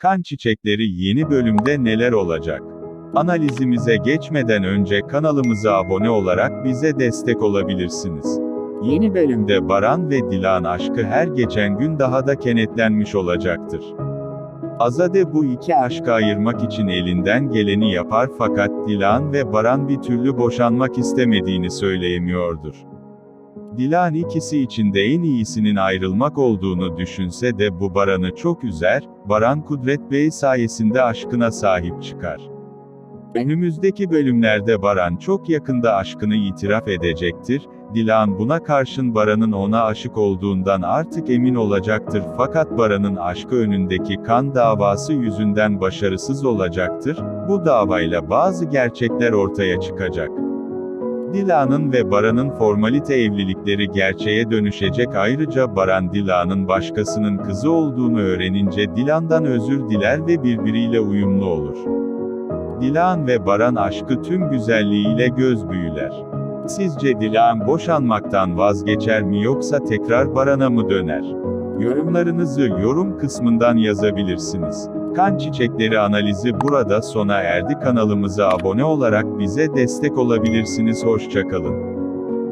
Kan Çiçekleri yeni bölümde neler olacak? Analizimize geçmeden önce kanalımıza abone olarak bize destek olabilirsiniz. Yeni bölümde Baran ve Dilan aşkı her geçen gün daha da kenetlenmiş olacaktır. Azade bu iki aşkı ayırmak için elinden geleni yapar fakat Dilan ve Baran bir türlü boşanmak istemediğini söyleyemiyordur. Dilan ikisi içinde en iyisinin ayrılmak olduğunu düşünse de bu Baran'ı çok üzer, Baran Kudret Bey sayesinde aşkına sahip çıkar. Önümüzdeki bölümlerde Baran çok yakında aşkını itiraf edecektir, Dilan buna karşın Baran'ın ona aşık olduğundan artık emin olacaktır fakat Baran'ın aşkı önündeki kan davası yüzünden başarısız olacaktır, bu davayla bazı gerçekler ortaya çıkacak. Dilan'ın ve Baran'ın formalite evlilikleri gerçeğe dönüşecek ayrıca Baran Dilan'ın başkasının kızı olduğunu öğrenince Dilan'dan özür diler ve birbiriyle uyumlu olur. Dilan ve Baran aşkı tüm güzelliğiyle göz büyüler. Sizce Dilan boşanmaktan vazgeçer mi yoksa tekrar Baran'a mı döner? Yorumlarınızı yorum kısmından yazabilirsiniz. Kan Çiçekleri analizi burada sona erdi kanalımıza abone olarak bize destek olabilirsiniz hoşçakalın.